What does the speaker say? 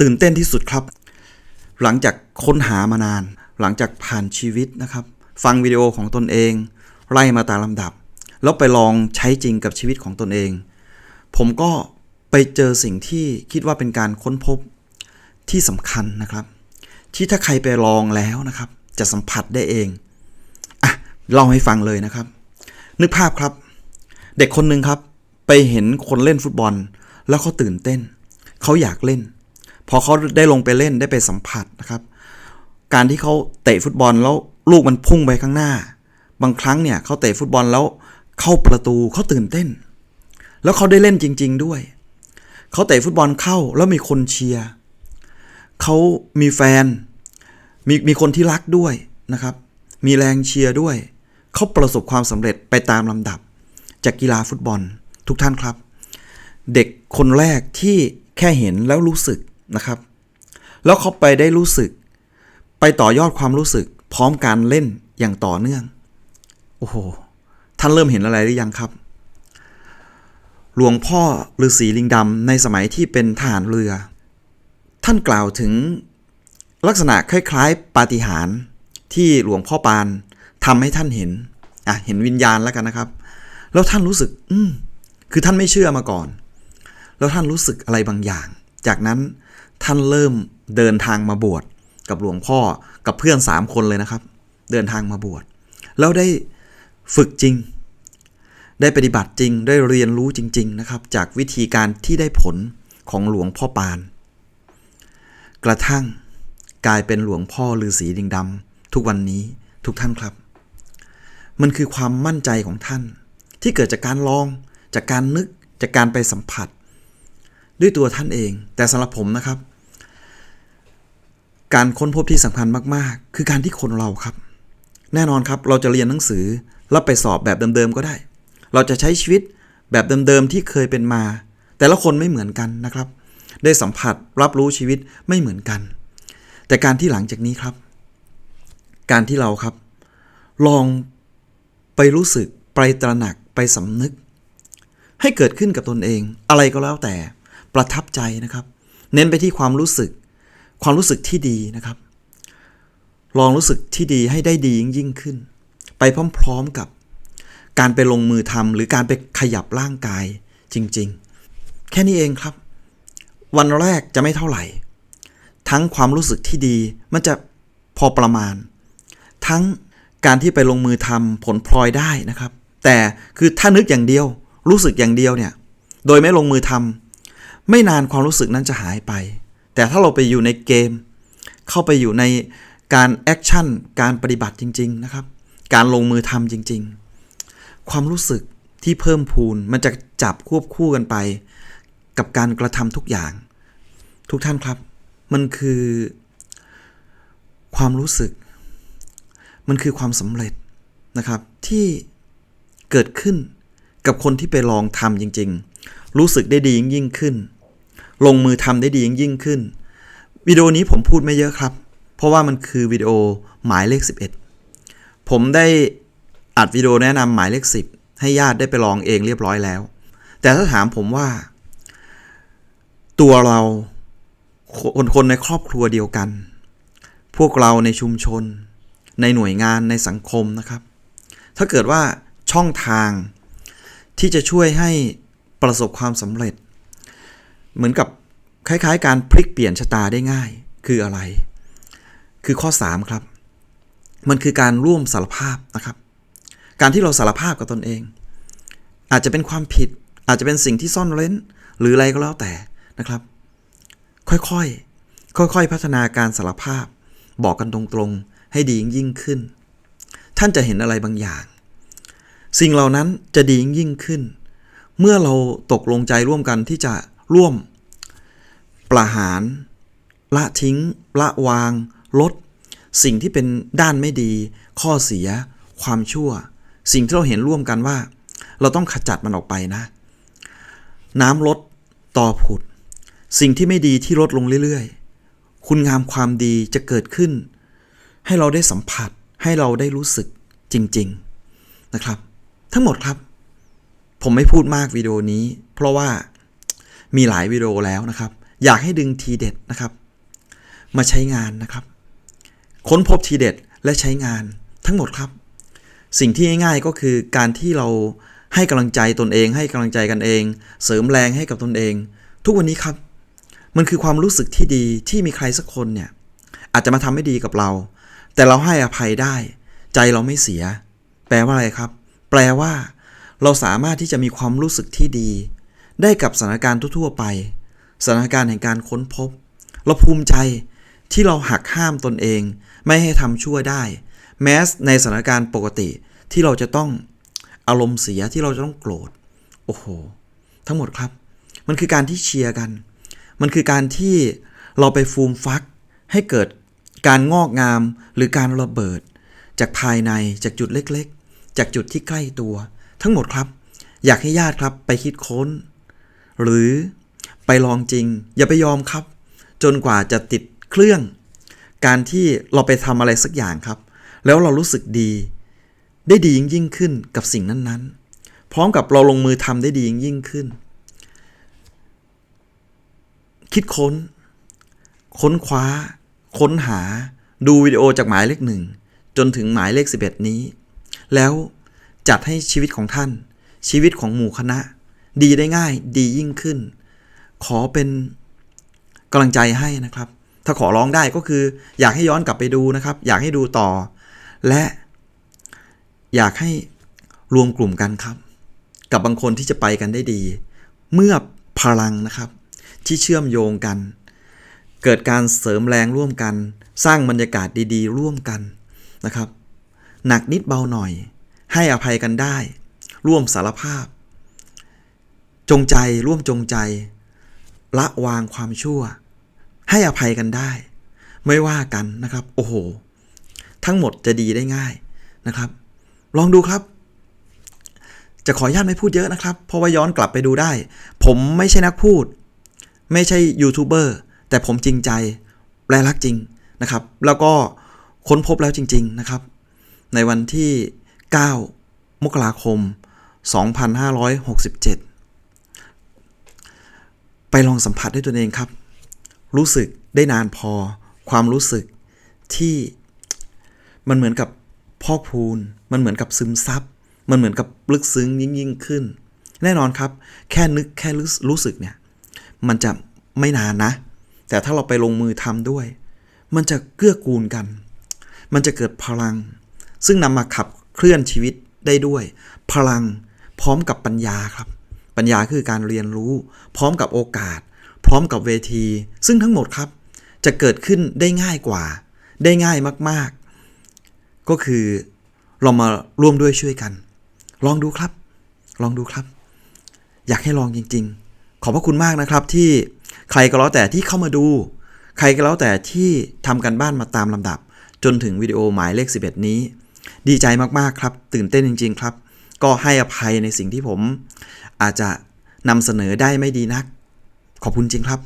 ตื่นเต้นที่สุดครับ หลังจากค้นหามานาน หลังจากผ่านชีวิตนะครับ ฟังวิดีโอของตนเอง ไล่มาตามลำดับ แล้วไปลองใช้จริงกับชีวิตของตนเอง ผมก็ไปเจอสิ่งที่คิดว่าเป็นการค้นพบที่สำคัญนะครับ ที่ถ้าใครไปลองแล้วนะครับ จะสัมผัสได้เองอะเล่าให้ฟังเลยนะครับ นึกภาพครับ เด็กคนหนึ่งครับ ไปเห็นคนเล่นฟุตบอล แล้วเขาตื่นเต้น เขาอยากเล่น พอเขาได้ลงไปเล่นได้ไปสัมผัสนะครับ การที่เขาเตะฟุตบอลแล้วลูกมันพุ่งไปข้างหน้า บางครั้งเนี่ยเขาเตะฟุตบอลแล้วเข้าประตูเขาตื่นเต้น แล้วเขาได้เล่นจริง ๆ ด้วย เขาเตะฟุตบอลเข้าแล้วมีคนเชียร์เขามีแฟน มีมีคนที่รักด้วยนะครับ มีแรงเชียร์ด้วย เขาประสบความสำเร็จไปตามลำดับ จากกีฬาฟุตบอลทุกท่านครับ เด็กคนแรกที่แค่เห็นแล้วรู้สึก นะครับ แล้วเขาไปได้รู้สึก ไปต่อยอดความรู้สึก พร้อมการเล่นอย่างต่อเนื่อง โอ้โห ท่านเริ่มเห็นอะไรหรือยังครับ หลวงพ่อฤาษีลิงดำในสมัยที่เป็นทหารเรือ ท่านกล่าวถึงลักษณะคล้ายๆ ปาฏิหาริย์ที่หลวงพ่อปานทำให้ท่านเห็น อะ เห็นวิญญาณแล้วกันนะครับ แล้วท่านรู้สึก อืมคือท่านไม่เชื่อมาก่อน แล้วท่านรู้สึกอะไรบางอย่าง จากนั้น ท่านเริ่มเดินทางมาบวชกับหลวงพ่อกับเพื่อนสามคนเลยนะครับ เดินทางมาบวชแล้วได้ฝึกจริง ได้ปฏิบัติจริงได้เรียนรู้จริง ๆนะครับ จากวิธีการที่ได้ผลของหลวงพ่อปาน กระทั่งกลายเป็นหลวงพ่อฤาษีดิงดำทุกวันนี้ทุกท่านครับ มันคือความมั่นใจของท่าน ที่เกิดจากการลอง จากการนึกจากการไปสัมผัส ด้วยตัวท่านเอง แต่สำหรับผมนะครับ การค้นพบที่สำคัญมากๆ คือการที่คนเราครับ แน่นอนครับเราจะเรียนหนังสือแล้วไปสอบแบบเดิมๆก็ได้ เราจะใช้ชีวิตแบบเดิมๆที่เคยเป็นมา แต่ละคนไม่เหมือนกันนะครับ ได้สัมผัสรับรู้ชีวิตไม่เหมือนกัน แต่การที่หลังจากนี้ครับ การที่เราครับ ลองไปรู้สึกไปตระหนักไปสำนึก ให้เกิดขึ้นกับตนเอง อะไรก็แล้วแต่ ประทับใจนะครับ เน้นไปที่ความรู้สึก ความรู้สึกที่ดีนะครับ ลองรู้สึกที่ดีให้ได้ดียิ่งยิ่งขึ้น ไปพร้อมๆกับการไปลงมือทำหรือการไปขยับร่างกายจริง ๆ แค่นี้เองครับ วันแรกจะไม่เท่าไหร่ ทั้งความรู้สึกที่ดีมันจะพอประมาณ ทั้งการที่ไปลงมือทำผลพลอยได้นะครับ แต่คือถ้านึกอย่างเดียว รู้สึกอย่างเดียวเนี่ย โดยไม่ลงมือทำ ไม่นานความรู้สึกนั้นจะหายไป แต่ถ้าเราไปอยู่ในเกม เข้าไปอยู่ในการแอคชั่นการปฏิบัติจริง ๆ นะครับ การลงมือทำจริง ๆ ความรู้สึกที่เพิ่มพูนมันจะจับควบคู่กันไป กับการกระทำทุกอย่าง ทุกท่านครับ มันคือ ความรู้สึก มันคือความสำเร็จนะครับ ที่เกิดขึ้นกับคนที่ไปลองทำจริง ๆ รู้สึกได้ดียิ่งยิ่งขึ้น ลงมือทำได้ดียิ่งยิ่งขึ้น วิดีโอนี้ผมพูดไม่เยอะครับ เพราะว่ามันคือวิดีโอหมายเลข 11 ผมได้อัดวิดีโอแนะนำหมายเลข 10 ให้ญาติได้ไปลองเองเรียบร้อยแล้ว แต่ถ้าถามผมว่า ตัวเราคนคนในครอบครัวเดียวกัน พวกเราในชุมชน ในหน่วยงานในสังคมนะครับ ถ้าเกิดว่าช่องทางที่จะช่วยให้ประสบความสำเร็จ เหมือนกับคล้ายๆ การพลิกเปลี่ยนชะตาได้ง่าย คืออะไร คือข้อ 3 ครับ มันคือการร่วมสารภาพนะครับ การที่เราสารภาพกับตนเอง อาจจะเป็นความผิด อาจจะเป็นสิ่งที่ซ่อนเร้น หรืออะไรก็แล้วแต่นะครับ ค่อยๆ ค่อยๆ พัฒนาการสารภาพ บอกกันตรงๆ ให้ดียิ่งขึ้น ท่านจะเห็นอะไรบางอย่าง สิ่งเหล่านั้นจะดียิ่งขึ้น เมื่อเราตกลงใจร่วมกันที่จะ ร่วม ประหาร ละทิ้ง ละวาง ลด สิ่งที่เป็นด้านไม่ดี ข้อเสีย ความชั่ว สิ่งที่เราเห็นร่วมกันว่า เราต้องขจัดมันออกไปนะ น้ำลดต่อผุด สิ่งที่ไม่ดีที่ลดลงเรื่อยๆ คุณงามความดีจะเกิดขึ้น ให้เราได้สัมผัสให้เราได้รู้สึกจริง ๆนะครับ ทั้งหมดครับ ผมไม่พูดมากวิดีโอนี้ เพราะว่า มีหลายวิดีโอแล้วนะครับ อยากให้ดึงทีเด็ดนะครับ มาใช้งานนะครับ ค้นพบทีเด็ดและใช้งานทั้งหมดครับ สิ่งที่ง่ายๆก็คือการที่เราให้กำลังใจตนเอง ให้กำลังใจกันเอง เสริมแรงให้กับตนเอง ทุกวันนี้ครับ มันคือความรู้สึกที่ดีที่มีใครสักคนเนี่ยอาจจะมาทำไม่ดีกับเรา แต่เราให้อภัยได้ ใจเราไม่เสีย แปลว่าอะไรครับ แปลว่า เราสามารถที่จะมีความรู้สึกที่ดี ได้กับสถานการณ์ทั่วๆไป สถานการณ์แห่งการค้นพบ เราภูมิใจที่เราหักห้ามตนเอง ไม่ให้ทำชั่วได้ แม้ในสถานการณ์ปกติที่เราจะต้องอารมณ์เสียที่เราจะต้องโกรธ โอ้โห ทั้งหมดครับ มันคือการที่เชียร์กัน มันคือการที่เราไปฟูมฟัก ให้เกิดการงอกงามหรือการระเบิด จากภายในจากจุดเล็กๆ จากจุดที่ใกล้ตัว ทั้งหมดครับ อยากให้ญาติครับไปคิดค้น หรือไปลองจริง อย่าไปยอมครับ จนกว่าจะติดเครื่อง การที่เราไปทำอะไรสักอย่างครับ แล้วเรารู้สึกดี ได้ดียิ่งยิ่งขึ้นกับสิ่งนั้นๆ พร้อมกับเราลงมือทำได้ดียิ่งยิ่งขึ้น คิดค้น ค้นคว้า ค้นหา ดูวิดีโอจากหมายเลขหนึ่งจนถึงหมายเลข 11 นี้ แล้วจัดให้ชีวิตของท่าน ชีวิตของหมู่คณะ ดีได้ง่าย ดียิ่งขึ้น ขอเป็นกำลังใจให้นะครับ ถ้าขอร้องได้ก็คือ อยากให้ย้อนกลับไปดูนะครับ อยากให้ดูต่อ และอยากให้รวมกลุ่มกันครับ กับบางคนที่จะไปกันได้ดี เมื่อพลังนะครับ ที่เชื่อมโยงกัน เกิดการเสริมแรงร่วมกัน สร้างบรรยากาศดีๆ ร่วมกันนะครับ หนักนิดเบาหน่อย ให้อภัยกันได้ ร่วมสารภาพ จงใจร่วมจงใจ ละวางความชั่ว ให้อภัยกันได้ ไม่ว่ากันนะครับ โอ้โห ทั้งหมดจะดีได้ง่ายนะครับ ลองดูครับ จะขออนุญาตไม่พูดเยอะนะครับ เพราะว่าย้อนกลับไปดูได้ ผมไม่ใช่นักพูด ไม่ใช่ยูทูบเบอร์แต่ผมจริงใจและรักจริงนะครับ แล้วก็ค้นพบแล้วจริง ๆนะครับ ในวันที่ 9 มกราคม 2567 ไปลองสัมผัสด้วยตัวเองครับ รู้สึกได้นานพอ ความรู้สึกที่มันเหมือนกับพอกพูน มันเหมือนกับซึมซับ มันเหมือนกับลึกซึ้งยิ่งยิ่งขึ้น แน่นอนครับ แค่นึกแค่รู้รู้สึกเนี่ย มันจะไม่นานนะ แต่ถ้าเราไปลงมือทำด้วย มันจะเกื้อกูลกัน มันจะเกิดพลัง ซึ่งนำมาขับเคลื่อนชีวิตได้ด้วย พลังพร้อมกับปัญญาครับ ปัญญาคือการเรียนรู้ พร้อมกับโอกาส พร้อมกับเวที ซึ่งทั้งหมดครับ จะเกิดขึ้นได้ง่ายกว่า ได้ง่ายมากๆ ก็คือเรามาร่วมด้วยช่วยกัน ลองดูครับ ลองดูครับ อยากให้ลองจริง ๆ ขอบพระคุณมากนะครับที่ใครก็แล้วแต่ที่เข้ามาดู ใครก็แล้วแต่ที่ทำกันบ้านมาตามลำดับ จนถึงวิดีโอหมายเลข 11 นี้ ดีใจมากๆครับ ตื่นเต้นจริง ๆ ครับ ก็ให้อภัยในสิ่งที่ผม อาจจะนำเสนอได้ไม่ดีนัก ขอบคุณจริงครับ